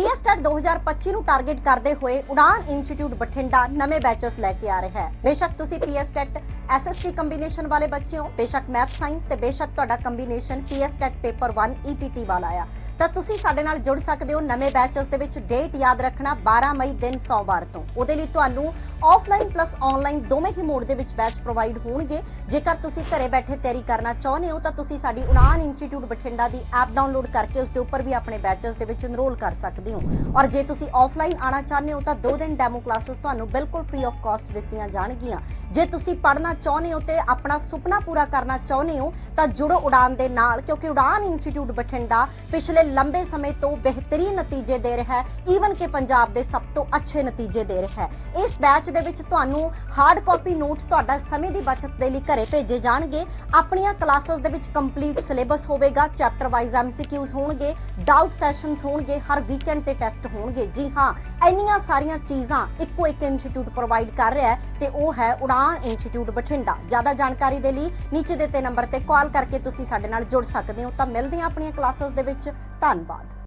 PSTET 2025 ਨੂੰ target ਕਰਦੇ ਹੋਏ ਉਡਾਨ ਇੰਸਟੀਚਿਊਟ ਬਠਿੰਡਾ ਨਵੇਂ ਬੈਚਸ ਲੈ ਕੇ ਆ ਰਿਹਾ ਹੈ। ਬੇਸ਼ੱਕ ਤੁਸੀਂ ਪੀਐਸਟੈਟ ਐਸਐਸਟੀ ਕੰਬੀਨੇਸ਼ਨ ਵਾਲੇ ਬੱਚੇ ਹੋ। ਬੇਸ਼ੱਕ ਮੈਥ, ਸਾਇੰਸ ਤੇ ਬੇਸ਼ੱਕ ਤੁਹਾਡਾ ਕੰਬੀਨੇਸ਼ਨ ਪੀਐਸਟੈਟ ਪੇਪਰ 1 ਈਟੀਟੀ ਵਾਲਾ ਆ। ਤਾਂ ਤੁਸੀਂ ਸਾਡੇ ਨਾਲ ਜੁੜ ਸਕਦੇ ਹੋ ਨਵੇਂ ਬੈਚਸ ਦੇ ਵਿੱਚ ਡੇਟ ਯਾਦ ਰੱਖਣਾ 12 ਮਈ ਦਿਨ ਸੋਮਵਾਰ ਤੋਂ। ਉਹਦੇ ਲਈ ਤੁਹਾਨੂੰ ਆਫਲਾਈਨ ਪਲੱਸ ਆਨਲਾਈਨ ਦੋਵੇਂ ਹੀ ਮੋਡ ਦੇ ਵਿੱਚ ਬੈਚ ਪ੍ਰੋਵਾਈਡ ਹੋਣਗੇ। ਜੇਕਰ ਤੁਸੀਂ ਘਰੇ ਬੈਠੇ ਤਿਆਰੀ ਕਰਨਾ ਚਾਹੁੰਦੇ ਹੋ ਤਾਂ ਤੁਸੀਂ ਸਾਡੀ ਉਡਾਨ ਇੰਸਟੀਚਿਊਟ ਬਠਿੰਡਾ ਦੀ ਐਪ ਡਾਊਨਲੋਡ ਕਰਕੇ ਉਸ ਦੇ ਉੱਪਰ ਵੀ ਆਪਣੇ ਬੈਚਸ ਦੇ ਵਿੱਚ ਇਨਰੋਲ ਕਰ ਸਕਦੇ ਹੋ ਔਰ ਜੇ ਤੁਸੀਂ ਆਫਲਾਈਨ ਆਣਾ ਚਾਹੁੰਦੇ ਹੋ ਤਾਂ 2 ਦਿਨ ਡੈਮੋ ਕਲਾसेस ਤੁਹਾਨੂੰ ਬਿਲਕੁਲ ਫ੍ਰੀ ਆਫ ਕਾਸਟ ਦਿੱਤੀਆਂ ਜਾਣਗੀਆਂ। ਜੇ ਤੁਸੀਂ ਪੜ੍ਹਨਾ ਚਾਹੁੰਦੇ ਹੋ ਤੇ ਆਪਣਾ ਸੁਪਨਾ ਪੂਰਾ ਕਰਨਾ ਚਾਹੁੰਦੇ ਹੋ ਤਾਂ ਜੁੜੋ ਉਡਾਨ ਦੇ ਨਾਲ, ਕਿਉਂਕਿ ਉਡਾਨ ਇੰਸਟੀਚਿਊਟ ਬਠਿੰਡਾ ਪਿਛਲੇ ਲੰਬੇ ਸਮੇਂ ਤੋਂ ਬਿਹਤਰੀਨ ਨਤੀਜੇ ਦੇ ਰਿਹਾ ਹੈ। ਈਵਨ ਕਿ ਪੰਜਾਬ ਦੇ ਸਭ ਤੋਂ ਅੱਛੇ ਨਤੀਜੇ ਦੇ ਰਿਹਾ ਹੈ। ਇਸ ਬੈਚ ਦੇ ਵਿੱਚ ਤੁਹਾਨੂੰ ਹਾਰਡ ਕਾਪੀ ਨੋਟਸ ਤੁਹਾਡਾ ਸਮੇਂ ਦੀ ਬਚਤ ਦੇ ਲਈ ਘਰੇ ਭੇਜੇ ਜਾਣਗੇ। ਆਪਣੀਆਂ ਕਲਾਸਿਸ ਦੇ ਵਿੱਚ ਕੰਪਲੀਟ ਸਿਲੇਬਸ ਹੋਵੇਗਾ ਚੈਪਟਰ ਵਾਈਜ਼ ਐਮਸੀਕਿਊਜ਼ ਹੋਣਗੇ ਡਾਊਟ ਸੈਸ਼ਨਸ ਹੋਣਗੇ, ਹਰ ਵੀਕਐਂਡ ਤੇ ਟੈਸਟ ਹੋਣਗੇ। ਜੀ ਹਾਂ, ਇੰਨੀਆਂ ਸਾਰੀਆਂ ਚੀਜ਼ਾਂ ਇੱਕੋ ਇੱਕ ਇੰਸਟੀਚਿਊਟ ਪ੍ਰੋਵਾਈਡ ਕਰ ਰਿਹਾ ਹੈ ਤੇ ਉਹ ਹੈ ਉਡਾਨ ਇੰਸਟੀਚਿਊਟ ਬਠਿੰਡਾ। ਜ਼ਿਆਦਾ ਜਾਣਕਾਰੀ ਦੇ ਲਈ ਨੀਚੇ ਦਿੱਤੇ ਨੰਬਰ ਤੇ ਕਾਲ ਕਰਕੇ ਤੁਸੀਂ ਸਾਡੇ ਨਾਲ ਜੁੜ ਸਕਦੇ ਹੋ। ਤਾਂ ਮਿਲਦੇ ਹਾਂ ਆਪਣੀਆਂ ਕਲਾਸਿਸ ਦੇ ਵਿੱਚ। ਧੰਨਵਾਦ।